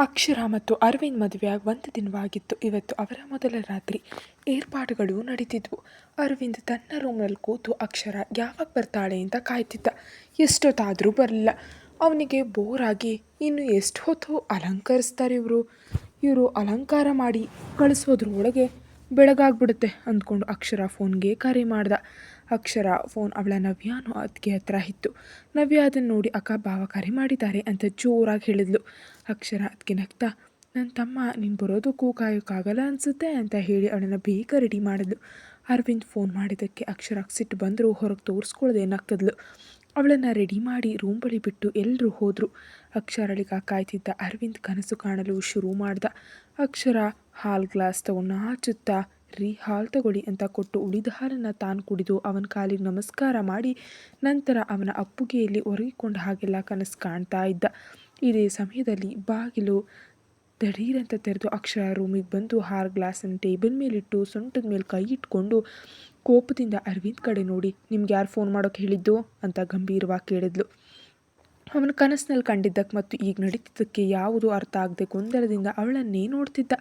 ಅಕ್ಷರ ಮತ್ತು ಅರವಿಂದ್ ಮದುವೆಯಾಗಿ ಒಂದು ದಿನವಾಗಿತ್ತು. ಇವತ್ತು ಅವರ ಮೊದಲ ರಾತ್ರಿ. ಏರ್ಪಾಡುಗಳು ನಡೀತಿದ್ವು. ಅರವಿಂದ್ ತನ್ನ ರೂಮ್ನಲ್ಲಿ ಕೂತು ಅಕ್ಷರ ಯಾವಾಗ ಬರ್ತಾಳೆ ಅಂತ ಕಾಯ್ತಿದ್ದ. ಎಷ್ಟೊತ್ತಾದರೂ ಬರಲಿಲ್ಲ. ಅವನಿಗೆ ಬೋರಾಗಿ ಇನ್ನು ಎಷ್ಟು ಹೊತ್ತು ಅಲಂಕರಿಸ್ತಾರೆ ಇವರು. ಇವರು ಅಲಂಕಾರ ಮಾಡಿ ಕಳಿಸೋದ್ರೊಳಗೆ ಬೆಳಗಾಗ್ಬಿಡುತ್ತೆ ಅಂದ್ಕೊಂಡು ಅಕ್ಷರ ಫೋನ್ಗೆ ಕರೆ ಮಾಡ್ದ. ಅಕ್ಷರ, ಫೋನ್ ಅವಳ ನವ್ಯಾನು ಅದಕ್ಕೆ ಹತ್ರ ಇತ್ತು. ನವ್ಯ ಅದನ್ನು ನೋಡಿ ಅಕ್ಕ ಭಾವ ಮಾಡಿದ್ದಾರೆ ಅಂತ ಜೋರಾಗಿ ಹೇಳಿದ್ಲು. ಅಕ್ಷರ ಅದಕ್ಕೆ ನಗ್ತಾ ನನ್ನ ತಮ್ಮ, ನೀನು ಬರೋದಕ್ಕೂ ಕಾಯೋಕ್ಕಾಗಲ್ಲ ಅನಿಸುತ್ತೆ? ಅಂತ ಹೇಳಿ ಅವಳನ್ನು ಬೇಗ ರೆಡಿ ಮಾಡಿದ್ಲು. ಅರವಿಂದ್ ಫೋನ್ ಮಾಡಿದ್ದಕ್ಕೆ ಅಕ್ಷರ ಸಿಟ್ಟು ಬಂದರೂ ಹೊರಗೆ ತೋರಿಸ್ಕೊಳ್ಳದೆ ನಕ್ಕದ್ಲು. ಅವಳನ್ನು ರೆಡಿ ಮಾಡಿ ರೂಮ್ ಬಳಿ ಬಿಟ್ಟು ಎಲ್ಲರೂ ಹೋದರು. ಅಕ್ಷರಳಿಗೆ ಕಾಯ್ತಿದ್ದ ಅರವಿಂದ್ ಕನಸು ಕಾಣಲು ಶುರು ಮಾಡ್ದ. ಅಕ್ಷರ ಹಾಲ್ ಗ್ಲಾಸ್ ತಗೊಂಡು ರೀ, ಹಾಲು ತಗೊಳ್ಳಿ ಅಂತ ಕೊಟ್ಟು ಉಳಿದ ಹಾಲನ್ನು ತಾನು ಕುಡಿದು ಅವನ ಕಾಲಿಗೆ ನಮಸ್ಕಾರ ಮಾಡಿ ನಂತರ ಅವನ ಅಪ್ಪುಗೆಯಲ್ಲಿ ಒರಗಿಕೊಂಡ ಹಾಗೆಲ್ಲ ಕನಸು ಕಾಣ್ತಾ ಇದ್ದ. ಇದೇ ಸಮಯದಲ್ಲಿ ಬಾಗಿಲು ದಢೀರಂತ ತೆರೆದು ಅಕ್ಷರ ರೂಮಿಗೆ ಬಂದು ಹಾರ್ ಗ್ಲಾಸನ್ನು ಟೇಬಲ್ ಮೇಲಿಟ್ಟು ಸೊಂಟದ ಮೇಲೆ ಕೈ ಇಟ್ಕೊಂಡು ಕೋಪದಿಂದ ಅರವಿಂದ್ ಕಡೆ ನೋಡಿ, ನಿಮ್ಗೆ ಯಾರು ಫೋನ್ ಮಾಡೋಕೆ ಹೇಳಿದ್ದು ಅಂತ ಗಂಭೀರವಾಗಿ ಕೇಳಿದ್ಲು. ಅವನ ಕನಸಿನಲ್ಲಿ ಕಂಡಿದ್ದಕ್ಕೆ ಮತ್ತು ಈಗ ನಡೀತಿದ್ದಕ್ಕೆ ಯಾವುದು ಅರ್ಥ ಆಗದೆ ಗೊಂದಲದಿಂದ ಅವಳನ್ನೇ ನೋಡ್ತಿದ್ದ.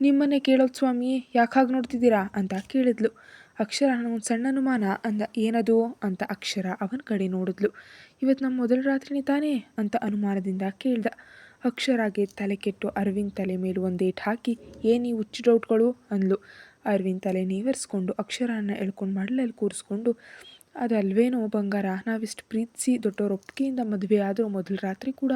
ನಿಮ್ಮನ್ನೇ ಕೇಳೋದು ಸ್ವಾಮಿ, ಯಾಕಾಗಿ ನೋಡ್ತಿದ್ದೀರಾ? ಅಂತ ಕೇಳಿದ್ಲು. ಅಕ್ಷರ ಒಂದು ಸಣ್ಣ ಅನುಮಾನ ಅಂದ, ಏನದು? ಅಂತ ಅಕ್ಷರ ಅವನ ಕಡೆ ನೋಡಿದ್ಲು. ಇವತ್ತು ನಮ್ಮ ಮೊದಲ ರಾತ್ರಿನೇ ತಾನೇ? ಅಂತ ಅನುಮಾನದಿಂದ ಕೇಳ್ದ. ಅಕ್ಷರಾಗೆ ತಲೆ ಕೆಟ್ಟು ಅರವಿಂದ್ ತಲೆ ಮೇಲೆ ಒಂದೇಟ್ ಹಾಕಿ ಏನಿ ಹುಚ್ಚು ಡೌಟ್ಗಳು? ಅಂದ್ಲು. ಅರವಿಂದ್ ತಲೆ ನೀವರ್ಸ್ಕೊಂಡು ಅಕ್ಷರನ ಎಳ್ಕೊಂಡು ಮಡಲಲ್ಲಿ ಕೂರಿಸ್ಕೊಂಡು, ಅದಲ್ವೇನೋ ಬಂಗಾರ, ನಾವಿಷ್ಟು ಪ್ರೀತಿಸಿ ದೊಡ್ಡವ್ರ ಒಪ್ಪಿಗೆಯಿಂದ ಮದುವೆ ಆದರೂ ಮೊದಲ ರಾತ್ರಿ ಕೂಡ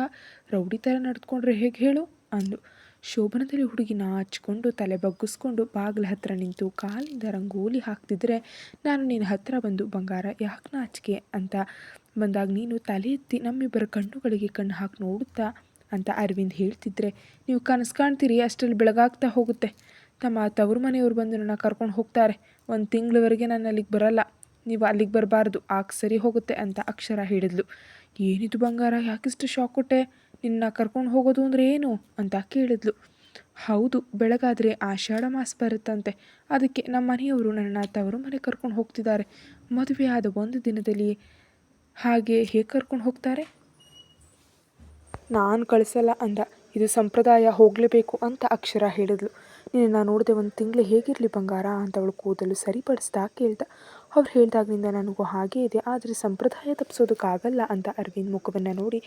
ರೌಡಿ ಥರ ನಡೆದುಕೊಂಡ್ರೆ ಹೇಗೆ ಹೇಳು? ಅಂದು ಶೋಭನದಲ್ಲಿ ಹುಡುಗಿ ನಾಚಿಕೊಂಡು ತಲೆ ಬಗ್ಗಿಸ್ಕೊಂಡು ಬಾಗಿಲ ಹತ್ರ ನಿಂತು ಕಾಲಿಂದ ರಂಗೋಲಿ ಹಾಕ್ತಿದ್ರೆ, ನಾನು ನಿನ್ನ ಹತ್ರ ಬಂದು ಬಂಗಾರ ಯಾಕೆ ನಾಚಿಕೆ ಅಂತ ಬಂದಾಗ, ನೀನು ತಲೆ ಎತ್ತಿ ನಮ್ಮಿಬ್ಬರ ಕಣ್ಣುಗಳಿಗೆ ಕಣ್ಣು ಹಾಕಿ ನೋಡುತ್ತಾ ಅಂತ ಅರವಿಂದ್ ಹೇಳ್ತಿದ್ರೆ, ನೀವು ಕನಸು ಕಾಣ್ತೀರಿ, ಅಷ್ಟರಲ್ಲಿ ಬೆಳಗಾಗ್ತಾ ಹೋಗುತ್ತೆ. ತಮ್ಮ ತವರು ಮನೆಯವ್ರು ಬಂದು ನನ್ನ ಕರ್ಕೊಂಡು ಹೋಗ್ತಾರೆ. ಒಂದು ತಿಂಗಳವರೆಗೆ ನಾನು ಅಲ್ಲಿಗೆ ಬರಲ್ಲ. ನೀವು ಅಲ್ಲಿಗೆ ಬರಬಾರ್ದು. ಆಗ ಸರಿ ಹೋಗುತ್ತೆ ಅಂತ ಅಕ್ಷರ ಹೇಳಿದ್ಲು. ಏನಿದು ಬಂಗಾರ? ಯಾಕಿಷ್ಟು ಶಾಕ್ ಕೊಟ್ಟೆ ನಿನ್ನ ಕರ್ಕೊಂಡು ಹೋಗೋದು ಅಂದರೆ ಏನು ಅಂತ ಕೇಳಿದ್ಲು. ಹೌದು, ಬೆಳಗಾದರೆ ಆಷಾಢ ಮಾಸ ಬರುತ್ತಂತೆ. ಅದಕ್ಕೆ ನಮ್ಮ ಮನೆಯವರು ನನ್ನ ತವರು ಮನೆ ಕರ್ಕೊಂಡು ಹೋಗ್ತಿದ್ದಾರೆ. ಮದುವೆ ಆದ ಒಂದು ದಿನದಲ್ಲಿ ಹಾಗೆ ಹೇಗೆ ಕರ್ಕೊಂಡು ಹೋಗ್ತಾರೆ? ನಾನು ಕಳಿಸಲ್ಲ ಅಂದ. ಇದು ಸಂಪ್ರದಾಯ ಹೋಗಲೇಬೇಕು ಅಂತ ಅಕ್ಷರ ಹೇಳಿದ್ಲು. ನಿನ್ನ ನೋಡಿದೆ ಒಂದು ತಿಂಗಳು ಹೇಗಿರಲಿ ಬಂಗಾರ ಅಂತ ಅವಳು ಕೂದಲು ಸರಿಪಡಿಸ್ತಾ ಕೇಳ್ದ. ಅವ್ರು ಹೇಳಿದಾಗಿನಿಂದ ನನಗೂ ಹಾಗೇ ಇದೆ. ಆದರೆ ಸಂಪ್ರದಾಯ ತಪ್ಪಿಸೋದಕ್ಕಾಗಲ್ಲ ಅಂತ ಅರವಿಂದ್ ಮುಖವನ್ನು ನೋಡಿ,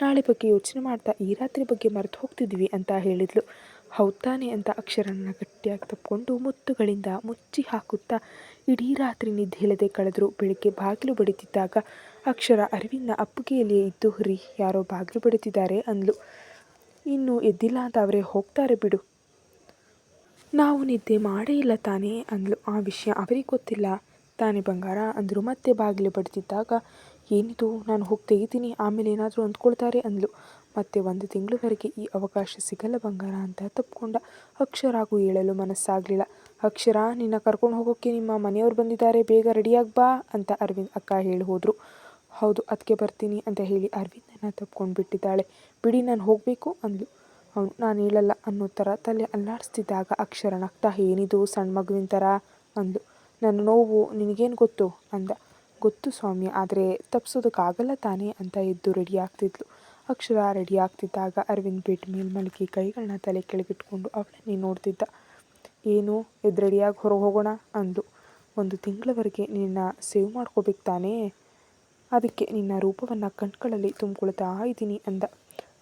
ನಾಳೆ ಬಗ್ಗೆ ಯೋಚನೆ ಮಾಡ್ತಾ ಈ ರಾತ್ರಿ ಬಗ್ಗೆ ಮರೆತು ಹೋಗ್ತಿದ್ವಿ ಅಂತ ಹೇಳಿದ್ಲು. ಹೌದಾನೆ ಅಂತ ಅಕ್ಷರನ ಗಟ್ಟಿಯಾಗಿ ತಪ್ಪಿಕೊಂಡು ಮುತ್ತುಗಳಿಂದ ಮುಚ್ಚಿ ಹಾಕುತ್ತಾ ಇಡೀ ರಾತ್ರಿ ನಿದ್ದೆ ಇಲ್ಲದೆ ಕಳೆದ್ರು. ಬೆಳಿಗ್ಗೆ ಬಾಗಿಲು ಬಡಿತಿದ್ದಾಗ ಅಕ್ಷರ ಅರವಿಂದ್ನ ಅಪ್ಪುಗೆಯಲ್ಲಿಯೇ ಇದ್ದು, ರೀ, ಯಾರೋ ಬಾಗಿಲು ಬಡಿತಿದ್ದಾರೆ ಅಂದ್ಲು. ಇನ್ನು ಎದ್ದಿಲ್ಲ ಅಂತ ಅವರೇ ಹೋಗ್ತಾರೆ ಬಿಡು. ನಾವು ನಿದ್ದೆ ಮಾಡೇ ಇಲ್ಲ ತಾನೇ ಅಂದ್ಲು. ಆ ವಿಷಯ ಅವರಿಗೆ ಗೊತ್ತಿಲ್ಲ. ತಾನೇ ಬಂಗಾರ ಅಂದರು ಮತ್ತೆ ಬಾಗಿಲು ಬಡ್ತಿದ್ದಾಗ ಏನಿದು, ನಾನು ಹೋಗಿ ತೆಗಿತೀನಿ, ಆಮೇಲೆ ಏನಾದರೂ ಅಂದ್ಕೊಳ್ತಾರೆ ಅಂದಲು. ಮತ್ತೆ ಒಂದು ತಿಂಗಳವರೆಗೆ ಈ ಅವಕಾಶ ಸಿಗಲ್ಲ ಬಂಗಾರ ಅಂತ ತಪ್ಪಿಕೊಂಡ ಅಕ್ಷರಾಗೂ ಹೇಳಲು ಮನಸ್ಸಾಗಲಿಲ್ಲ. ಅಕ್ಷರ, ನಿನ್ನ ಕರ್ಕೊಂಡು ಹೋಗೋಕ್ಕೆ ನಿಮ್ಮ ಮನೆಯವ್ರು ಬಂದಿದ್ದಾರೆ, ಬೇಗ ರೆಡಿಯಾಗಿ ಬಾ ಅಂತ ಅರವಿಂದ್ ಅಕ್ಕ ಹೇಳಿ ಹೋದರು. ಹೌದು ಅದಕ್ಕೆ ಬರ್ತೀನಿ ಅಂತ ಹೇಳಿ ಅರವಿಂದನ್ನು ತಪ್ಕೊಂಡು ಬಿಟ್ಟಿದ್ದಾಳೆ. ಬಿಡಿ, ನಾನು ಹೋಗಬೇಕು ಅಂದಳು ಅವನು, ನಾನು ಹೇಳಲ್ಲ ಅನ್ನೋ ಥರ ತಲೆ ಅಲ್ಲಾಡಿಸ್ತಿದ್ದಾಗ ಅಕ್ಷರ ನಗ್ತಾ, ಏನಿದು ಸಣ್ಣ ಮಗುವಿನ ಥರ ಅಂದು ನನ್ನ ನೋವು ನಿನಗೇನು ಗೊತ್ತು? ಅಂದ. ಗೊತ್ತು ಸ್ವಾಮಿ, ಆದರೆ ತಪ್ಪಿಸೋದಕ್ಕಾಗಲ್ಲ ತಾನೇ ಅಂತ ಎದ್ದು ರೆಡಿ ಆಗ್ತಿದ್ಲು. ಅಕ್ಷರ ರೆಡಿ ಆಗ್ತಿದ್ದಾಗ ಅರವಿಂದ್ ಬೆಡ್ ಮೇಲೆ ಮಲಗಿ ಕೈಗಳನ್ನ ತಲೆ ಕೆಳಗಿಟ್ಕೊಂಡು ಅವಳನ್ನೇ ನೋಡ್ತಿದ್ದ. ಏನು? ಎದ್ದು ರೆಡಿಯಾಗಿ ಹೊರಗೆ ಹೋಗೋಣ? ಅಂದು. ಒಂದು ತಿಂಗಳವರೆಗೆ ನಿನ್ನ ಸೇವ್ ಮಾಡ್ಕೋಬೇಕು ತಾನೇ? ಅದಕ್ಕೆ ನಿನ್ನ ರೂಪವನ್ನು ಕಣ್ಗಳಲ್ಲಿ ತುಂಬಿಕೊಳ್ತಾ ಇದ್ದೀನಿ, ಅಂದ.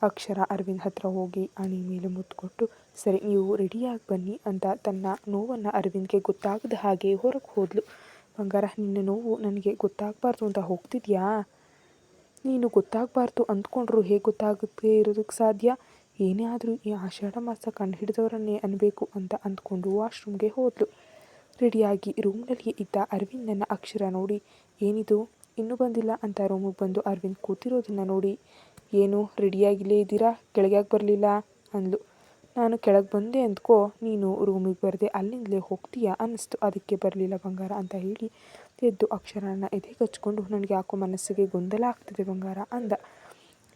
ಅಕ್ಷರ ಅರವಿಂದ್ ಹತ್ತಿರ ಹೋಗಿ ಅಣಿ ಮೇಲೆ ಮುತ್ತು ಸರಿ, ನೀವು ರೆಡಿಯಾಗಿ ಬನ್ನಿ ಅಂತ ತನ್ನ ನೋವನ್ನು ಅರವಿಂದ್ಗೆ ಗೊತ್ತಾಗದ ಹಾಗೆ ಹೊರಗೆ ಹೋದ್ಲು. ಬಂಗಾರ, ನಿನ್ನ ನೋವು ನನಗೆ ಗೊತ್ತಾಗಬಾರ್ದು ಅಂತ ಹೋಗ್ತಿದ್ಯಾ? ನೀನು ಗೊತ್ತಾಗಬಾರ್ದು ಅಂದ್ಕೊಂಡ್ರು ಹೇಗೆ ಗೊತ್ತಾಗುತ್ತೆ ಇರೋದಕ್ಕೆ ಸಾಧ್ಯ? ಏನೇ ಆದರೂ ಈ ಆಷಾಢ ಮಾಸ ಕಣ್ಣು ಹಿಡಿದವರನ್ನೇ ಅನ್ನಬೇಕು ಅಂತ ಅಂದ್ಕೊಂಡು ವಾಶ್ರೂಮ್ಗೆ ಹೋದ್ಲು. ರೆಡಿಯಾಗಿ ರೂಮ್ನಲ್ಲಿ ಇದ್ದ ಅರವಿಂದ್ ನನ್ನ ಅಕ್ಷರ ನೋಡಿ, ಏನಿದು? ಇನ್ನೂ ಬಂದಿಲ್ಲ ಅಂತ ರೂಮಿಗೆ ಬಂದು ಅರವಿಂದ್ ಕೂತಿರೋದನ್ನು ನೋಡಿ ಏನು ರೆಡಿಯಾಗಿಲ್ಲೇ ಇದ್ದೀರಾ? ಕೆಳಗೆ ಬರಲಿಲ್ಲ? ಅಂದ್ಲು. ನಾನು ಕೆಳಗೆ ಬಂದೆ ಅಂದ್ಕೋ, ನೀನು ರೂಮಿಗೆ ಬರದೆ, ಅಲ್ಲಿಂದಲೇ ಹೋಗ್ತೀಯಾ ಅನ್ನಿಸ್ತು. ಅದಕ್ಕೆ ಬರಲಿಲ್ಲ ಬಂಗಾರ ಅಂತ ಹೇಳಿ ಎದ್ದು ಅಕ್ಷರನ ಎದೆ ಕಚ್ಕೊಂಡು ನನಗೆ ಯಾಕೋ ಮನಸ್ಸಿಗೆ ಗೊಂದಲ ಆಗ್ತಿದೆ ಬಂಗಾರ ಅಂದ.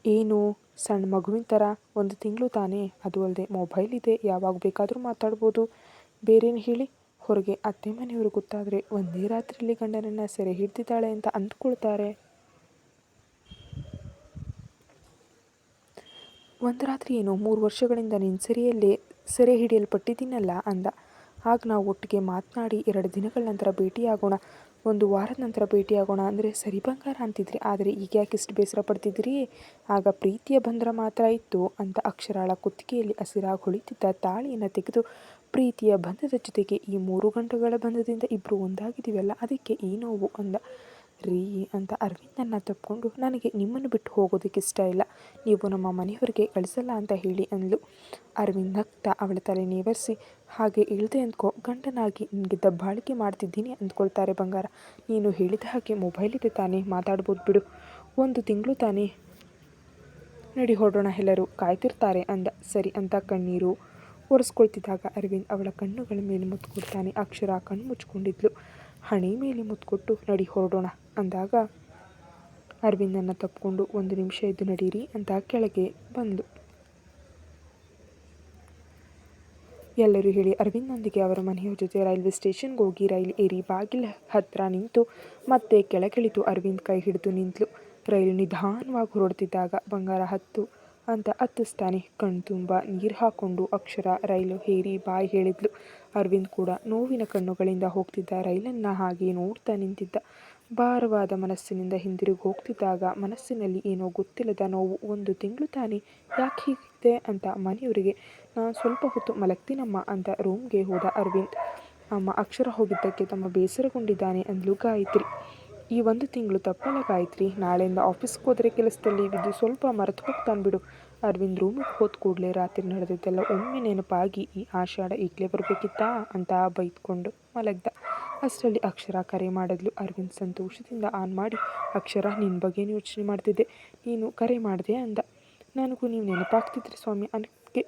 ಏನು? ಸಣ್ಣ ಮಗುವಿನ ಥರ ಒಂದು ತಿಂಗಳು ತಾನೇ? ಅದು ಅಲ್ಲದೆ ಮೊಬೈಲ್ ಇದೆ, ಯಾವಾಗ ಬೇಕಾದರೂ ಮಾತಾಡ್ಬೋದು. ಬೇರೇನು ಹೇಳಿ? ಹೊರಗೆ ಅತ್ತೆ ಮನೆಯವರು ಗೊತ್ತಾದರೆ ಒಂದೇ ರಾತ್ರಿಯಲ್ಲಿ ಗಂಡನನ್ನು ಸೆರೆ ಹಿಡ್ದಿದ್ದಾಳೆ ಅಂತ ಅಂದ್ಕೊಳ್ತಾರೆ. ಒಂದು ರಾತ್ರಿ ಏನೋ ಮೂರು ವರ್ಷಗಳಿಂದ ನಿನ್ನ ಸೆರೆಯಲ್ಲೇ ಸೆರೆ ಹಿಡಿಯಲ್ಪಟ್ಟಿದ್ದೀನಲ್ಲ ಅಂದ. ಆಗ ನಾವು ಒಟ್ಟಿಗೆ ಮಾತನಾಡಿ ಎರಡು ದಿನಗಳ ನಂತರ ಭೇಟಿಯಾಗೋಣ. ಒಂದು ವಾರದ ನಂತರ ಭೇಟಿಯಾಗೋಣ ಅಂದರೆ ಸರಿ ಬಂಗಾರ ಅಂತಿದ್ರಿ. ಆದರೆ ಈಗ ಯಾಕೆ ಇಷ್ಟು ಬೇಸರ ಪಡ್ತಿದ್ರಿ ಆಗ ಪ್ರೀತಿಯ ಬಂಧರ ಮಾತ್ರ ಇತ್ತು ಅಂತ ಅಕ್ಷರಾಳ ಕುತ್ತಿಗೆಯಲ್ಲಿ ಹಸಿರಾಗಿ ಹೊಳಿತಿದ್ದ ತಾಳಿಯನ್ನು ತೆಗೆದು ಪ್ರೀತಿಯ ಬಂಧದ ಜೊತೆಗೆ ಈ ಮೂರು ಗಂಟೆಗಳ ಬಂಧದಿಂದ ಇಬ್ಬರು ಒಂದಾಗಿದ್ದೀವಲ್ಲ, ಅದಕ್ಕೆ ಈ ನೋವು ಅಂದ. ರೀ ಅಂತ ಅರವಿಂದನ್ನ ತಪ್ಪಿಕೊಂಡು ನನಗೆ ನಿಮ್ಮನ್ನು ಬಿಟ್ಟು ಹೋಗೋದಕ್ಕೆ ಇಷ್ಟ ಇಲ್ಲ. ನೀವು ನಮ್ಮ ಮನೆಯವರಿಗೆ ಕಳಿಸಲ್ಲ ಅಂತ ಹೇಳಿ ಅಂದಳು ಅರವಿಂದ್ ನಗ್ತಾ ಅವಳ ತಲೆ ನೇವರಿಸಿ, ಹಾಗೆ ಇಳ್ದೆ ಅಂದ್ಕೋ, ಗಂಡನಾಗಿ ನಿನಗೆ ದಬ್ಬಾಳಿಕೆ ಮಾಡ್ತಿದ್ದೀನಿ ಅಂದ್ಕೊಳ್ತಾರೆ ಬಂಗಾರ. ನೀನು ಹೇಳಿದ ಹಾಗೆ ಮೊಬೈಲ್ ಇದೆ ತಾನೇ, ಮಾತಾಡ್ಬೋದು ಬಿಡು. ಒಂದು ತಿಂಗಳು ತಾನೇ. ನಡಿ ಹೊರಡೋಣ ಎಲ್ಲರೂ, ಕಾಯ್ತಿರ್ತಾರೆ ಅಂದ. ಸರಿ ಅಂತ ಕಣ್ಣೀರು ಒರೆಸ್ಕೊಳ್ತಿದ್ದಾಗ ಅರವಿಂದ್ ಅವಳ ಕಣ್ಣುಗಳ ಮೇಲೆ ಮುತ್ತು ಕೊಡ್ತಾನೆ ಅಕ್ಷರ ಕಣ್ಣು ಮುಚ್ಕೊಂಡಿದ್ಲು ಹಣೆ ಮೇಲೆ ಮುತ್ತು ಕೊಟ್ಟು ನಡಿ ಹೊರಡೋಣ. ಅಂದಾಗ ಅರವಿಂದನ್ನು ತಪ್ಪಿಕೊಂಡು ಒಂದು ನಿಮಿಷ ಇದ್ದು ನಡೀರಿ ಅಂತ ಕೆಳಗೆ ಬಂದು. ಎಲ್ಲರೂ ಹೇಳಿ ಅರವಿಂದ್ನೊಂದಿಗೆ ಅವರ ಮನೆಯ ಜೊತೆ ರೈಲ್ವೆ ಸ್ಟೇಷನ್ಗೆ ಹೋಗಿ ರೈಲು ಏರಿ ಬಾಗಿಲ ಹತ್ತಿರ ನಿಂತು ಮತ್ತೆ ಕೆಳಗಿಳಿದು ಅರವಿಂದ್ ಕೈ ಹಿಡಿದು ನಿಂತಲು. ರೈಲು ನಿಧಾನವಾಗಿ ಹೊರಡ್ತಿದ್ದಾಗ ಬಂಗಾರ ಹತ್ತು ಅಂತ ಹತ್ತಿಸ್ತಾನೆ ಕಣ್ತುಂಬ ನೀರು ಹಾಕ್ಕೊಂಡು ಅಕ್ಷರ ರೈಲು ಹೇರಿ ಬಾಯಿ ಹೇಳಿದ್ಲು. ಅರವಿಂದ್ ಕೂಡ ನೋವಿನ ಕಣ್ಣುಗಳಿಂದ ಹೋಗ್ತಿದ್ದ ರೈಲನ್ನು ಹಾಗೆ ನೋಡ್ತಾ ನಿಂತಿದ್ದ. ಭಾರವಾದ ಮನಸ್ಸಿನಿಂದ ಹಿಂದಿರುಗಿ ಹೋಗ್ತಿದ್ದಾಗ ಮನಸ್ಸಿನಲ್ಲಿ ಏನೋ ಗೊತ್ತಿಲ್ಲದ ನೋವು ಒಂದು ತಿಂಗಳು ತಾನೇ. ಯಾಕೆ ಹೀಗಿದೆ ಅಂತ ಮನೆಯವರಿಗೆ, ನಾನು ಸ್ವಲ್ಪ ಹೊತ್ತು ಮಲಗ್ತೀನಮ್ಮ ಅಂತ ರೂಮ್ಗೆ ಹೋದ ಅರವಿಂದ್. ಅಮ್ಮ, ಅಕ್ಷರ ಹೋಗಿದ್ದಕ್ಕೆ ತಮ್ಮ ಬೇಸರಗೊಂಡಿದ್ದಾನೆ ಅಂದ್ಲು ಗಾಯತ್ರಿ. ಈ ಒಂದು ತಿಂಗಳು ತಪ್ಪಲ್ಲ ಗಾಯತ್ರಿ. ನಾಳೆಯಿಂದ ಆಫೀಸ್ಗೆ ಹೋದರೆ ಕೆಲಸದಲ್ಲಿ ಬಿದ್ದು ಸ್ವಲ್ಪ ಮರೆತು ಹೋಗ್ತಾನೆ ಬಿಡು ಅರವಿಂದ್ ರೂಮಿಗೆ ಹೋದ ಕೂಡಲೇ ರಾತ್ರಿ ನಡೆದಿದ್ದೆಲ್ಲ ಒಮ್ಮೆ ನೆನಪಾಗಿ, ಈ ಆಷಾಢ ಈಗಲೇ ಬರಬೇಕಿತ್ತಾ ಅಂತ ಬೈದ್ಕೊಂಡು ಮಲಗ್ದ. ಅಷ್ಟರಲ್ಲಿ ಅಕ್ಷರ ಕರೆ ಮಾಡಿದ್ಲು. ಅರವಿಂದ್ ಸಂತೋಷದಿಂದ ಆನ್ ಮಾಡಿ, ಅಕ್ಷರ ನಿನ್ನ ಬಗ್ಗೆ ಯೋಚನೆ ಮಾಡ್ತಿದ್ದೆ. ನೀನು ಕರೆ ಮಾಡಿದೆ? ಅಂದ. ನನಗೂ ನೀವು ನೆನಪಾಗ್ತಿದ್ರಿ ಸ್ವಾಮಿ. ಅದಕ್ಕೆ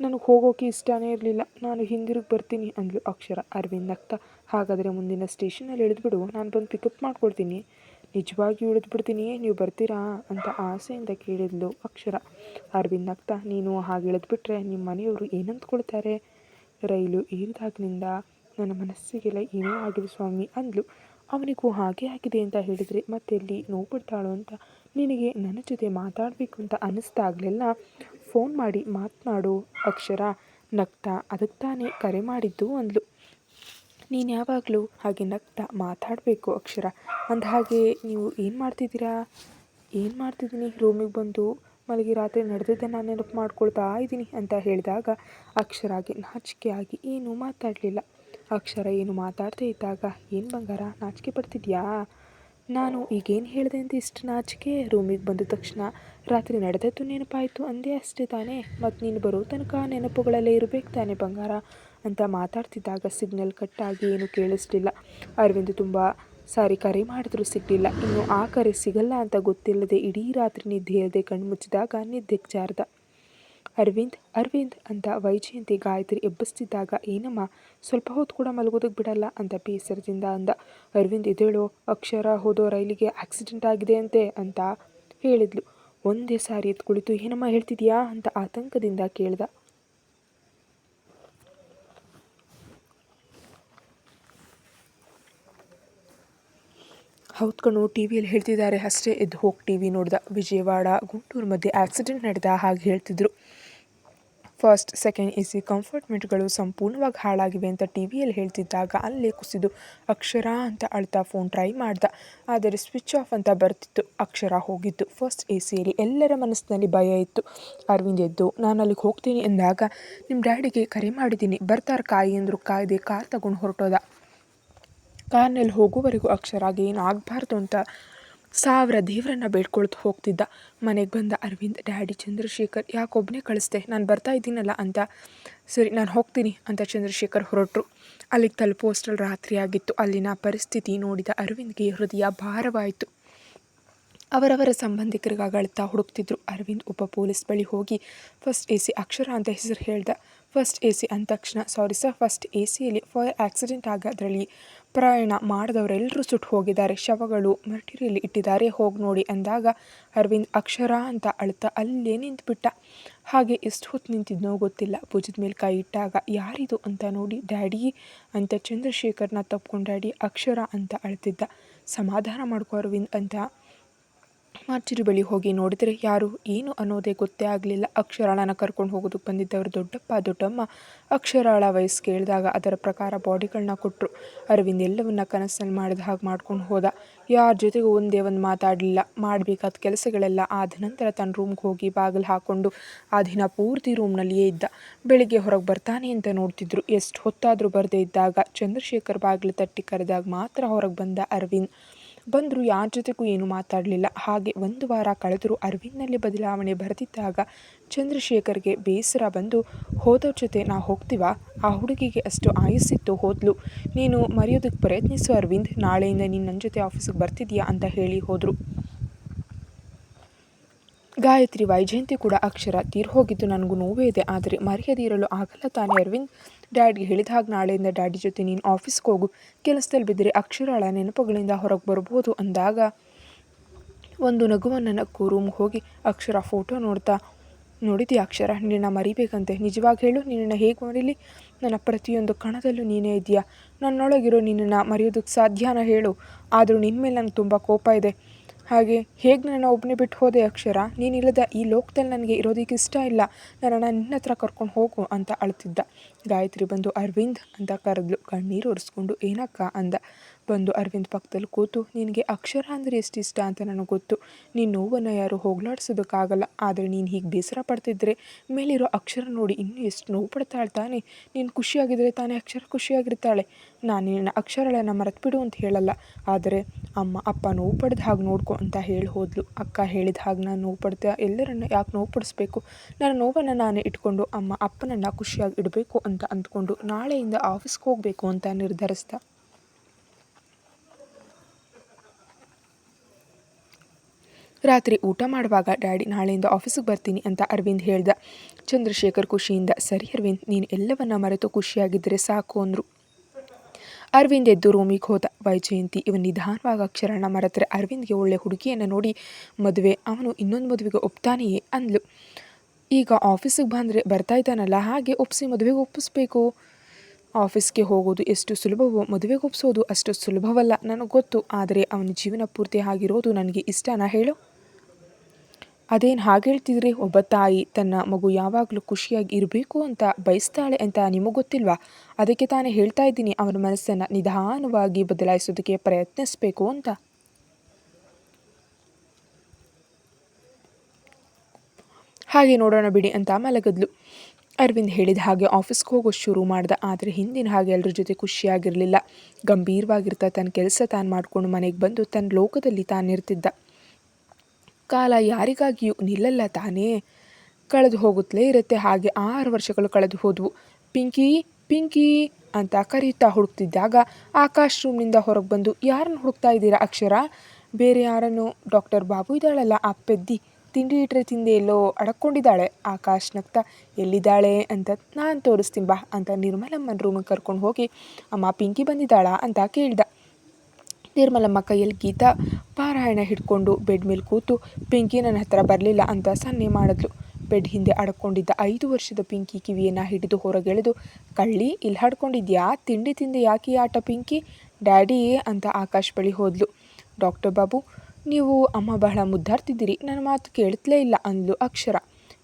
ನನಗೆ ಹೋಗೋಕೆ ಇಷ್ಟನೇ ಇರಲಿಲ್ಲ. ನಾನು ಹಿಂದಿರುಗಿ ಬರ್ತೀನಿ, ಅಂದ್ಲು ಅಕ್ಷರ. ಅರವಿಂದ್ ನಗ್ತಾ ಹಾಗಾದರೆ ಮುಂದಿನ ಸ್ಟೇಷನಲ್ಲಿ ಇಳಿದ್ಬಿಡು. ನಾನು ಬಂದು ಪಿಕಪ್ ಮಾಡ್ಕೊಡ್ತೀನಿ. ನಿಜವಾಗಿ ಇಳಿದ್ಬಿಡ್ತೀನಿ ನೀವು ಬರ್ತೀರಾ? ಅಂತ ಆಸೆಯಿಂದ ಕೇಳಿದ್ಲು ಅಕ್ಷರ. ಅರವಿಂದ್ ನಗ್ತಾ ನೀನು ಹಾಗೆ ಇಳಿದ್ಬಿಟ್ರೆ ನಿಮ್ಮ ಮನೆಯವರು ಏನಂದ್ಕೊಳ್ತಾರೆ ರೈಲು ಏರಿದಾಗಿನಿಂದ ನನ್ನ ಮನಸ್ಸಿಗೆಲ್ಲ ಏನೋ ಆಗಿದೆ ಸ್ವಾಮಿ ಅಂದ್ಲು. ಅವನಿಗೂ ಹಾಗೆ ಆಗಿದೆ ಅಂತ ಹೇಳಿದರೆ ಮತ್ತೆ ಎಲ್ಲಿ ನೋವು ಬಿಡ್ತಾಳು ಅಂತ ನಿನಗೆ ನನ್ನ ಜೊತೆ ಮಾತಾಡಬೇಕು ಅಂತ ಅನ್ನಿಸ್ದಾಗಲೆಲ್ಲ ಫೋನ್ ಮಾಡಿ ಮಾತನಾಡು ಅಕ್ಷರ. ನಗ್ತಾ ಅದಕ್ಕೆ ತಾನೇ ಕರೆ ಮಾಡಿದ್ದು ಅಂದ್ಲು. ನೀನು ಯಾವಾಗಲೂ ಹಾಗೆ ನಗ್ತಾ ಮಾತಾಡಬೇಕು ಅಕ್ಷರ. ಅಂದ ಹಾಗೆ ನೀವು ಏನು ಮಾಡ್ತಿದ್ದೀರಾ? ಏನು ಮಾಡ್ತಿದ್ದೀನಿ? ರೂಮಿಗೆ ಬಂದು ಮಲಗಿ ರಾತ್ರಿ ನಾನು ನೆನಪು ಮಾಡ್ಕೊಳ್ತಾ ಇದ್ದೀನಿ ಅಂತ ಹೇಳಿದಾಗ ಅಕ್ಷರಾಗಿ ಆಗಿ ಏನೂ ಮಾತಾಡಲಿಲ್ಲ. ಅಕ್ಷರ ಏನು ಮಾತಾಡ್ತಾ ಇದ್ದಾಗ, ಏನು ಬಂಗಾರ, ನಾಚಿಕೆ ಪಡ್ತಿದ್ಯಾ? ನಾನು ಈಗೇನು ಹೇಳಿದೆ ಅಂತ ಇಷ್ಟು ನಾಚಿಕೆ? ರೂಮಿಗೆ ಬಂದ ತಕ್ಷಣ ರಾತ್ರಿ ನಡೆದದ್ದು ನೆನಪಾಯಿತು. ಅಂದೇ ಅಷ್ಟೇ ತಾನೇ ಮತ್ತು ನೀನು ಬರೋ ತನಕ ನೆನಪುಗಳಲ್ಲೇ ಇರಬೇಕು ತಾನೇ ಬಂಗಾರ? ಅಂತ ಮಾತಾಡ್ತಿದ್ದಾಗ ಸಿಗ್ನಲ್ ಕಟ್ಟಾಗಿ ಏನು ಕೇಳಿಸ್ಲಿಲ್ಲ. ಅರವಿಂದ್ ತುಂಬ ಸಾರಿ ಕರೆ ಮಾಡಿದ್ರು ಸಿಗಲಿಲ್ಲ. ಇನ್ನು ಆ ಕರೆ ಸಿಗಲ್ಲ ಅಂತ ಗೊತ್ತಿಲ್ಲದೆ ಇಡೀ ರಾತ್ರಿ ನಿದ್ದೆ ಇಲ್ಲದೆ ಕಣ್ಣು ಮುಚ್ಚಿದಾಗ ನಿದ್ದೆಗೆ ಜಾರ್ದ. ಅರವಿಂದ್ ಅರವಿಂದ್ ಅಂತ ವೈಜಯಂತಿ ಗಾಯತ್ರಿ ಎಬ್ಬಿಸ್ತಿದ್ದಾಗ, ಏನಮ್ಮ, ಸ್ವಲ್ಪ ಹೊತ್ತು ಕೂಡ ಮಲಗೋದಕ್ಕೆ ಬಿಡಲ್ಲ ಅಂತ ಬೇಸರದಿಂದ ಅಂದ. ಅರವಿಂದ್, ಇದೇಳು, ಅಕ್ಷರ ಹೋದೋ ರೈಲಿಗೆ ಆಕ್ಸಿಡೆಂಟ್ ಆಗಿದೆ ಅಂತೆ ಅಂತ ಹೇಳಿದ್ಲು. ಒಂದೇ ಸಾರಿ ಎತ್ತು ಕುಳಿತು ಏನಮ್ಮ ಹೇಳ್ತಿದ್ಯಾ? ಅಂತ ಆತಂಕದಿಂದ ಕೇಳ್ದ. ಹೌದು ಕಣು ಟಿ ವಿಯಲ್ಲಿ ಹೇಳ್ತಿದ್ದಾರೆ ಅಷ್ಟೇ. ಎದ್ದು ಹೋಗಿ ಟಿ ವಿ ನೋಡ್ದ. ವಿಜಯವಾಡ, ಗುಂಟೂರು ಮಧ್ಯೆ ಆಕ್ಸಿಡೆಂಟ್ ನಡೆದ ಹಾಗೆ ಹೇಳ್ತಿದ್ರು. ಫಸ್ಟ್ ಸೆಕೆಂಡ್ ಎ ಸಿ ಕಂಫರ್ಟ್ಮೆಂಟ್ಗಳು ಸಂಪೂರ್ಣವಾಗಿ ಹಾಳಾಗಿವೆ ಅಂತ ಟಿ ವಿಯಲ್ಲಿ ಹೇಳ್ತಿದ್ದಾಗ ಅಲ್ಲೇ ಕುಸಿದು ಅಕ್ಷರ ಅಂತ ಅಳ್ತಾ ಫೋನ್ ಟ್ರೈ ಮಾಡ್ದ. ಆದರೆ ಸ್ವಿಚ್ ಆಫ್ ಅಂತ ಬರ್ತಿತ್ತು. ಅಕ್ಷರ ಹೋಗಿತ್ತು. ಫಸ್ಟ್ ಎ ಸಿಯಲ್ಲಿ ಎಲ್ಲರ ಮನಸ್ಸಿನಲ್ಲಿ ಭಯ ಇತ್ತು. ಅರವಿಂದ್ ಎದ್ದು, ನಾನು ಅಲ್ಲಿಗೆ ಹೋಗ್ತೀನಿ ಎಂದಾಗ ನಿಮ್ಮ ಡ್ಯಾಡಿಗೆ ಕರೆ ಮಾಡಿದ್ದೀನಿ. ಬರ್ತಾರೆ ಕಾಯಿ ಅಂದರು ಕಾಯ್ದೆ ಕಾರ್ ತಗೊಂಡು ಹೊರಟೋದ. ಕಾರ್ನಲ್ಲಿ ಹೋಗುವವರೆಗೂ ಅಕ್ಷರಾಗಿ ಏನು ಆಗಬಾರ್ದು ಅಂತ ಸಾವಿರ ದೇವರನ್ನ ಬೇಡ್ಕೊಳ್ತಾ ಹೋಗ್ತಿದ್ದ. ಮನೆಗೆ ಬಂದ ಅರವಿಂದ್, ಡ್ಯಾಡಿ, ಚಂದ್ರಶೇಖರ್ ಯಾಕೊಬ್ಬನೇ ಕಳಿಸ್ದೆ? ನಾನು ಬರ್ತಾ ಇದ್ದೀನಲ್ಲ ಅಂತ. ಸರಿ, ನಾನು ಹೋಗ್ತೀನಿ ಅಂತ ಚಂದ್ರಶೇಖರ್ ಹೊರಟರು. ಅಲ್ಲಿಗೆ ತಲುಪೋಸ್ಟಲ್ಲಿ ರಾತ್ರಿ ಆಗಿತ್ತು. ಅಲ್ಲಿನ ಪರಿಸ್ಥಿತಿ ನೋಡಿದ ಅರವಿಂದ್ಗೆ ಹೃದಯ ಭಾರವಾಯಿತು. ಅವರವರ ಸಂಬಂಧಿಕರಿಗಾಗಳ್ತಾ ಹುಡುಕ್ತಿದ್ರು. ಅರವಿಂದ್ ಒಬ್ಬ ಪೊಲೀಸ್ ಬಳಿ ಹೋಗಿ, ಫಸ್ಟ್ ಎ ಸಿ ಅಕ್ಷರ ಅಂತ ಹೆಸರು ಹೇಳ್ದ. ಫಸ್ಟ್ ಎ ಸಿ ಅಂದ ತಕ್ಷಣ, ಸಾರಿ ಸರ್, ಫಸ್ಟ್ ಎ ಸಿಯಲ್ಲಿ ಫೈರ್ ಆಕ್ಸಿಡೆಂಟ್ ಆಗೋದ್ರಲ್ಲಿ ಪ್ರಯಾಣ ಮಾಡಿದವರೆಲ್ಲರೂ ಸುಟ್ಟು ಹೋಗಿದ್ದಾರೆ. ಶವಗಳು ಮರ್ಟಿರಿಯಲ್ಲಿ ಇಟ್ಟಿದ್ದಾರೆ. ಹೋಗಿ ನೋಡಿ ಅಂದಾಗ ಅರವಿಂದ್, ಅಕ್ಷರ ಅಂತ ಅಳ್ತಾ ಅಲ್ಲೇ ನಿಂತುಬಿಟ್ಟ. ಹಾಗೆ ಎಷ್ಟು ಹೊತ್ತು ನಿಂತಿದ್ನೋ ಗೊತ್ತಿಲ್ಲ. ಭುಜದ ಮೇಲೆ ಕೈ ಇಟ್ಟಾಗ, ಯಾರಿದು ಅಂತ ನೋಡಿ, ಡ್ಯಾಡಿ ಅಂತ ಚಂದ್ರಶೇಖರ್ನ ತಪ್ಕೊಂಡು ಡ್ಯಾಡಿ ಅಕ್ಷರ ಅಂತ ಅಳ್ತಿದ್ದ. ಸಮಾಧಾನ ಮಾಡ್ಕೋ ಅರವಿಂದ್ ಅಂತ ಮಾರ್ಚರಿ ಬಳಿ ಹೋಗಿ ನೋಡಿದರೆ ಯಾರು ಏನು ಅನ್ನೋದೇ ಗೊತ್ತೇ ಆಗಲಿಲ್ಲ. ಅಕ್ಷರಾಳನ ಕರ್ಕೊಂಡು ಹೋಗೋದಕ್ಕೆ ಬಂದಿದ್ದವರು ದೊಡ್ಡಪ್ಪ, ದೊಡ್ಡಮ್ಮ. ಅಕ್ಷರಾಳ ವಯಸ್ಸು ಕೇಳಿದಾಗ ಅದರ ಪ್ರಕಾರ ಬಾಡಿಗಳನ್ನ ಕೊಟ್ಟರು ಅರವಿಂದ್ ಎಲ್ಲವನ್ನ ಕನಸಲ್ಲಿ ಮಾಡಿದ ಹಾಗೆ ಮಾಡ್ಕೊಂಡು ಹೋದ. ಯಾರ ಜೊತೆಗೂ ಒಂದೇ ಒಂದು ಮಾತಾಡಲಿಲ್ಲ. ಮಾಡಬೇಕಾದ ಕೆಲಸಗಳೆಲ್ಲ ಆದ ನಂತರ ತನ್ನ ರೂಮ್ಗೆ ಹೋಗಿ ಬಾಗಿಲು ಹಾಕ್ಕೊಂಡು ಆ ದಿನ ಪೂರ್ತಿ ರೂಮ್ನಲ್ಲಿಯೇ ಇದ್ದ. ಬೆಳಿಗ್ಗೆ ಹೊರಗೆ ಬರ್ತಾನೆ ಅಂತ ನೋಡ್ತಿದ್ರು. ಎಷ್ಟು ಹೊತ್ತಾದರೂ ಬರದೇ ಇದ್ದಾಗ ಚಂದ್ರಶೇಖರ್ ಬಾಗಿಲು ತಟ್ಟಿ ಕರೆದಾಗ ಮಾತ್ರ ಹೊರಗೆ ಬಂದ ಅರವಿಂದ್. ಬಂದರೂ ಯಾರ ಜೊತೆಗೂ ಏನು ಮಾತಾಡಲಿಲ್ಲ. ಹಾಗೆ ಒಂದು ವಾರ ಕಳೆದರೂ ಅರವಿಂದ್ನಲ್ಲಿ ಬದಲಾವಣೆ ಬರೆದಿದ್ದಾಗ ಚಂದ್ರಶೇಖರ್ಗೆ ಬೇಸರ ಬಂದು, ಹೋದವ್ರ ಜೊತೆ ನಾ ಹೋಗ್ತೀವ? ಆ ಹುಡುಗಿಗೆ ಅಷ್ಟು ಆಯಸ್ಸಿತ್ತು, ಹೋದ್ಲು. ನೀನು ಮರೆಯೋದಕ್ಕೆ ಪ್ರಯತ್ನಿಸು ಅರವಿಂದ್. ನಾಳೆಯಿಂದ ನೀನು ನನ್ನ ಜೊತೆ ಆಫೀಸಿಗೆ ಬರ್ತಿದ್ಯಾ? ಅಂತ ಹೇಳಿ ಹೋದರು. ಗಾಯತ್ರಿ ವೈಜಯಂತಿ ಕೂಡ ಅಕ್ಷರ ತೀರ್ ಹೋಗಿದ್ದು ನನಗೂ ನೋವೇ ಇದೆ. ಆದರೆ ಮರೆಯದಿರಲು ಆಗಲ್ಲ ತಾನೇ ಅರವಿಂದ್. ಡ್ಯಾಡ್ಗೆ ಹೇಳಿದ ಹಾಗೆ ನಾಳೆಯಿಂದ ಡ್ಯಾಡಿ ಜೊತೆ ನೀನು ಆಫೀಸ್ಗೆ ಹೋಗು. ಕೆಲಸದಲ್ಲಿ ಬಿದ್ದರೆ ಅಕ್ಷರಾಳ ನೆನಪುಗಳಿಂದ ಹೊರಗೆ ಬರ್ಬೋದು ಅಂದಾಗ ಒಂದು ನಗುವನ್ನು ನಕ್ಕು ರೂಮ್ಗೆ ಹೋಗಿ ಅಕ್ಷರ ಫೋಟೋ ನೋಡ್ತಾ ನೋಡಿದ್ದೀಯ ಅಕ್ಷರ, ನಿನ್ನ ಮರಿಬೇಕಂತೆ. ನಿಜವಾಗಿ ಹೇಳು, ನಿನ್ನನ್ನು ಹೇಗೆ ಮರೀಲಿ? ನನ್ನ ಪ್ರತಿಯೊಂದು ಕಣದಲ್ಲೂ ನೀನೇ ಇದೆಯಾ ನನ್ನೊಳಗಿರೋ ನಿನ್ನನ್ನು ಮರೆಯೋದಕ್ಕೆ ಸಾಧ್ಯನ ಹೇಳು. ಆದರೂ ನಿನ್ನ ಮೇಲೆ ನನಗೆ ತುಂಬ ಕೋಪ ಇದೆ. ಹಾಗೆ ಹೇಗೆ ನನ್ನ ಒಬ್ಬನೇ ಬಿಟ್ಟು ಹೋದೆ ಅಕ್ಷರ? ನೀನಿಲ್ಲದ ಈ ಲೋಕದಲ್ಲಿ ನನಗೆ ಇರೋದಕ್ಕೆ ಇಷ್ಟ ಇಲ್ಲ. ನನ್ನನ್ನು ನಿನ್ನ ಹತ್ರ ಕರ್ಕೊಂಡು ಹೋಗು ಅಂತ ಅಳ್ತಿದ್ದ. ಗಾಯತ್ರಿ ಬಂದು, ಅರವಿಂದ್ ಅಂತ ಕರೆದ್ಲು. ಕಣ್ಣೀರು ಒರೆಸ್ಕೊಂಡು ಏನಕ್ಕ? ಅಂದ. ಬಂದು ಅರವಿಂದ್ ಪಕ್ಕದಲ್ಲಿ ಕೂತು, ನಿನಗೆ ಅಕ್ಷರ ಅಂದರೆ ಎಷ್ಟು ಇಷ್ಟ ಅಂತ ನನಗೆ ಗೊತ್ತು. ನೀನು ನೋವನ್ನು ಯಾರು ಹೋಗ್ಲಾಡ್ಸೋದಕ್ಕಾಗಲ್ಲ. ಆದರೆ ನೀನು ಹೀಗೆ ಬೇಸರ ಪಡ್ತಿದ್ರೆ ಮೇಲಿರೋ ಅಕ್ಷರ ನೋಡಿ ಇನ್ನೂ ಎಷ್ಟು ನೋವು ಪಡ್ತಾಳೆ ತಾನೆ. ನೀನು ಖುಷಿಯಾಗಿದ್ದರೆ ತಾನೇ ಅಕ್ಷರ ಖುಷಿಯಾಗಿರ್ತಾಳೆ. ನಾನು ನಿನ್ನ ಅಕ್ಷರಗಳನ್ನು ಮರೆತುಬಿಡು ಅಂತ ಹೇಳಲ್ಲ. ಆದರೆ ಅಮ್ಮ, ಅಪ್ಪ ನೋವು ಪಡೆದ ಹಾಗೆ ನೋಡ್ಕೊ ಅಂತ ಹೇಳಿ ಹೋದ್ಲು. ಅಕ್ಕ ಹೇಳಿದ ಹಾಗೆ ನಾನು ನೋವು ಪಡ್ತೆ, ಎಲ್ಲರನ್ನ ಯಾಕೆ ನೋವು ಪಡಿಸ್ಬೇಕು? ನನ್ನ ನೋವನ್ನು ನಾನೇ ಇಟ್ಕೊಂಡು ಅಮ್ಮ, ಅಪ್ಪನನ್ನು ಖುಷಿಯಾಗಿ ಇಡಬೇಕು ಅಂತ ಅಂದ್ಕೊಂಡು ನಾಳೆಯಿಂದ ಆಫೀಸ್ಗೆ ಹೋಗಬೇಕು ಅಂತ ನಿರ್ಧರಿಸ್ದ. ರಾತ್ರಿ ಊಟ ಮಾಡುವಾಗ ಡ್ಯಾಡಿ ನಾಳೆಯಿಂದ ಆಫೀಸಿಗೆ ಬರ್ತೀನಿ ಅಂತ ಅರವಿಂದ್ ಹೇಳ್ದ. ಚಂದ್ರಶೇಖರ್ ಖುಷಿಯಿಂದ, ಸರಿ ಅರವಿಂದ್, ನೀನು ಎಲ್ಲವನ್ನ ಮರೆತು ಖುಷಿಯಾಗಿದ್ದರೆ ಸಾಕು, ಅಂದರು. ಅರವಿಂದ್ ಎದ್ದು ರೂಮಿಗೆ ಹೋದ ವೈಜಯಂತಿ. ಇವನು ನಿಧಾನವಾಗಿ ಅಕ್ಷರನ ಮರೆತರೆ ಅರವಿಂದ್ಗೆ ಒಳ್ಳೆ ಹುಡುಗಿಯನ್ನು ನೋಡಿ ಮದುವೆ. ಅವನು ಇನ್ನೊಂದು ಮದುವೆಗೆ ಒಪ್ತಾನೆಯೇ ಅಂದ್ಲು. ಈಗ ಆಫೀಸಿಗೆ ಬಂದರೆ ಬರ್ತಾ ಇದ್ದಾನಲ್ಲ, ಹಾಗೆ ಒಪ್ಪಿಸಿ ಮದುವೆಗೆ ಒಪ್ಪಿಸ್ಬೇಕು. ಆಫೀಸ್ಗೆ ಹೋಗೋದು ಎಷ್ಟು ಸುಲಭವೋ, ಮದುವೆಗೆ ಒಪ್ಪಿಸೋದು ಅಷ್ಟು ಸುಲಭವಲ್ಲ, ನನಗೆ ಗೊತ್ತು. ಆದರೆ ಅವನ ಜೀವನ ಪೂರ್ತಿ ಆಗಿರೋದು ನನಗೆ ಇಷ್ಟನಾ ಹೇಳು? ಅದೇನು ಹಾಗೆ ಹೇಳ್ತಿದ್ರಿ? ಒಬ್ಬ ತಾಯಿ ತನ್ನ ಮಗು ಯಾವಾಗಲೂ ಖುಷಿಯಾಗಿ ಇರಬೇಕು ಅಂತ ಬಯಸ್ತಾಳೆ ಅಂತ ನಿಮಗೆ ಗೊತ್ತಿಲ್ವಾ? ಅದಕ್ಕೆ ತಾನೇ ಹೇಳ್ತಾ ಇದ್ದೀನಿ, ಅವನ ಮನಸ್ಸನ್ನು ನಿಧಾನವಾಗಿ ಬದಲಾಯಿಸೋದಕ್ಕೆ ಪ್ರಯತ್ನಿಸಬೇಕು ಅಂತ. ಹಾಗೆ ನೋಡೋಣ ಬಿಡಿ ಅಂತ ಮಲಗದ್ಲು. ಅರವಿಂದ್ ಹೇಳಿದ ಹಾಗೆ ಆಫೀಸ್ಗೆ ಹೋಗೋ ಶುರು ಮಾಡ್ದ, ಆದರೆ ಹಿಂದಿನ ಹಾಗೆ ಎಲ್ಲರ ಜೊತೆ ಖುಷಿಯಾಗಿರಲಿಲ್ಲ. ಗಂಭೀರವಾಗಿರ್ತಾ ತನ್ನ ಕೆಲಸ ತಾನು ಮಾಡಿಕೊಂಡು ಮನೆಗೆ ಬಂದು ತನ್ನ ಲೋಕದಲ್ಲಿ ತಾನಿರ್ತಿದ್ದ ಕಾಲ ಯಾರಿಗಾಗಿಯೂ ನಿಲ್ಲಲ್ಲ ತಾನೇ. ಕಳೆದು ಹೋಗುತ್ತಲೇ ಇರುತ್ತೆ. ಹಾಗೆ ಆರು ವರ್ಷಗಳು ಕಳೆದು ಹೋದವು. ಪಿಂಕಿ ಪಿಂಕಿ ಅಂತ ಕರೀತಾ ಹುಡುಕ್ತಿದ್ದಾಗ ಆಕಾಶ್ ರೂಮ್ನಿಂದ ಹೊರಗೆ ಬಂದು, ಯಾರನ್ನು ಹುಡುಕ್ತಾ ಇದ್ದೀರಾ ಅಕ್ಷರ? ಬೇರೆ ಯಾರನ್ನು? ಡಾಕ್ಟರ್ ಬಾಬು ಇದ್ದಾಳಲ್ಲ, ಆ ಪೆದ್ದಿ. ತಿಂಡಿ ಇಟ್ಟರೆ ತಿಂದೆ ಎಲ್ಲೋ ಅಡಕ್ಕೊಂಡಿದ್ದಾಳೆ. ಆಕಾಶ್ ನಗ್ತಾ, ಎಲ್ಲಿದ್ದಾಳೆ ಅಂತ ನಾನು ತೋರಿಸ್ತೀನಿ ಬಾ ಅಂತ ನಿರ್ಮಲಮ್ಮನ ರೂಮಿಗೆ ಕರ್ಕೊಂಡು ಹೋಗಿ, ಅಮ್ಮ, ಪಿಂಕಿ ಬಂದಿದ್ದಾಳಾ? ಅಂತ ಕೇಳ್ದ. ನಿರ್ಮಲಮ್ಮ ಕೈಯಲ್ಲಿ ಗೀತಾ, ಪಾರಾಯಣ ಹಿಡ್ಕೊಂಡು ಬೆಡ್ ಮೇಲೆ ಕೂತು, ಪಿಂಕಿ, ನನ್ನ ಹತ್ರ ಬರಲಿಲ್ಲ ಅಂತ ಸನ್ನೆ ಮಾಡಿದ್ಲು. ಬೆಡ್ ಹಿಂದೆ ಅಡ್ಕೊಂಡಿದ್ದ ಐದು ವರ್ಷದ ಪಿಂಕಿ ಕಿವಿಯನ್ನು ಹಿಡಿದು ಹೊರಗೆಳೆದು, ಕಳ್ಳಿ, ಇಲ್ಲಿ ಹಾಡ್ಕೊಂಡಿದ್ಯಾ? ತಿಂಡಿ ತಿಂದೆ ಯಾಕೆ ಆಟ ಪಿಂಕಿ? ಡ್ಯಾಡಿ ಅಂತ ಆಕಾಶ್ ಬಳಿ ಹೋದ್ಲು. ಡಾಕ್ಟರ್ ಬಾಬು, ನೀವು ಅಮ್ಮ ಬಹಳ ಮುದ್ದಾಡ್ತಿದ್ದೀರಿ, ನನ್ನ ಮಾತು ಕೇಳ್ತಲೇ ಇಲ್ಲ ಅಂದ್ಲು ಅಕ್ಷರ.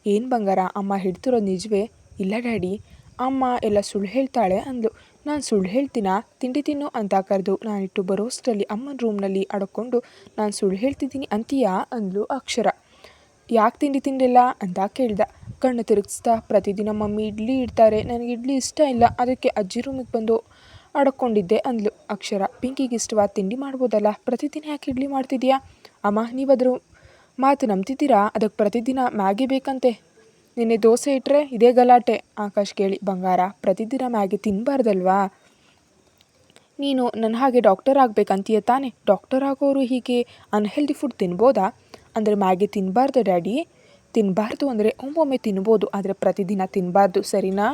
ಏನು ಬಂಗಾರ, ಅಮ್ಮ ಹಿಡ್ತಿರೋ ನಿಜವೇ? ಇಲ್ಲ ಡ್ಯಾಡಿ, ಅಮ್ಮ ಎಲ್ಲ ಸುಳ್ಳು ಹೇಳ್ತಾಳೆ ಅಂದ್ಲು. ನಾನು ಸುಳ್ಳು ಹೇಳ್ತೀನಾ? ತಿಂಡಿ ತಿನ್ನು ಅಂತ ಕರೆದು ನಾನಿಟ್ಟು ಬರೋಷ್ಟರಲ್ಲಿ ಅಮ್ಮನ ರೂಮ್ನಲ್ಲಿ ಅಡಕೊಂಡು ನಾನು ಸುಳ್ಳು ಹೇಳ್ತಿದ್ದೀನಿ ಅಂತೀಯಾ? ಅಂದ್ಲು ಅಕ್ಷರ. ಯಾಕೆ ತಿಂಡಿ ತಿಂಡಿಲ್ಲ ಅಂತ ಕೇಳ್ದ. ಕಣ್ಣು ತಿರುಗಿಸ್ತಾ ಪ್ರತಿದಿನ ಮಮ್ಮಿ ಇಡ್ಲಿ ಇಡ್ತಾರೆ. ನನಗೆ ಇಡ್ಲಿ ಇಷ್ಟ ಇಲ್ಲ, ಅದಕ್ಕೆ ಅಜ್ಜಿ ರೂಮಿಗೆ ಬಂದು ಅಡಕೊಂಡಿದ್ದೆ ಅಂದ್ಲು ಅಕ್ಷರ. ಪಿಂಕಿಗೆ ಇಷ್ಟವಾದ ತಿಂಡಿ ಮಾಡ್ಬೋದಲ್ಲ, ಪ್ರತಿದಿನ ಯಾಕೆ ಇಡ್ಲಿ ಮಾಡ್ತಿದ್ಯಾ? ಅಮ್ಮ, ನೀವಾದರೂ ಮಾತು ನಂಬ್ತಿದ್ದೀರಾ? ಅದಕ್ಕೆ ಪ್ರತಿದಿನ ಮ್ಯಾಗಿ ಬೇಕಂತೆ. ನಿನ್ನೆ ದೋಸೆ ಇಟ್ಟರೆ ಇದೇ ಗಲಾಟೆ. ಆಕಾಶ್ ಕೇಳಿ, ಬಂಗಾರ, ಪ್ರತಿದಿನ ಮ್ಯಾಗಿ ತಿನ್ನಬಾರ್ದಲ್ವಾ ನೀನು ನನ್ನ ಹಾಗೆ ಡಾಕ್ಟರ್ ಆಗಬೇಕಂತೀಯ ತಾನೆ? ಡಾಕ್ಟರ್ ಆಗೋರು ಹೀಗೆ ಅನ್ಹೆಲ್ದಿ ಫುಡ್ ತಿನ್ಬೋದಾ? ಅಂದರೆ ಮ್ಯಾಗಿ ತಿನ್ನಬಾರ್ದು ಡ್ಯಾಡಿ. ತಿನ್ನಬಾರ್ದು ಅಂದರೆ ಒಮ್ಮೊಮ್ಮೆ ತಿನ್ಬೋದು, ಆದರೆ ಪ್ರತಿದಿನ ತಿನ್ನಬಾರ್ದು ಸರಿನಾ?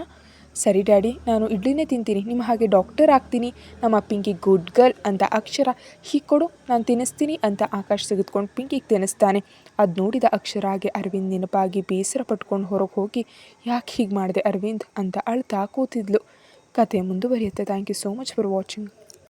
ಸರಿ ಡ್ಯಾಡಿ, ನಾನು ಇಡ್ಲಿನೇ ತಿಂತೀನಿ. ನಿಮ್ಮ ಹಾಗೆ ಡಾಕ್ಟರ್ ಆಗ್ತೀನಿ. ನಮ್ಮ ಪಿಂಕಿ ಗುಡ್ ಗರ್ಲ್ ಅಂತ ಅಕ್ಷರ ಹೀಗೆ ಕೊಡು, ನಾನು ತಿನ್ನಿಸ್ತೀನಿ ಅಂತ ಆಕಾಶ್ ತೆಗೆದುಕೊಂಡು ಪಿಂಕಿಗೆ ತಿನ್ನಿಸ್ತಾನೆ. ಅದು ನೋಡಿದ ಅಕ್ಷರ ಹಾಗೆ ಅರವಿಂದ್ ನೆನಪಾಗಿ ಬೇಸರ ಪಟ್ಕೊಂಡು ಹೊರಗೆ ಹೋಗಿ, ಯಾಕೆ ಹೀಗೆ ಮಾಡಿದೆ ಅರವಿಂದ್ ಅಂತ ಅಳ್ತಾ ಕೂತಿದ್ಲು. ಕತೆ ಮುಂದುವರಿಯುತ್ತೆ. Thank you so much for watching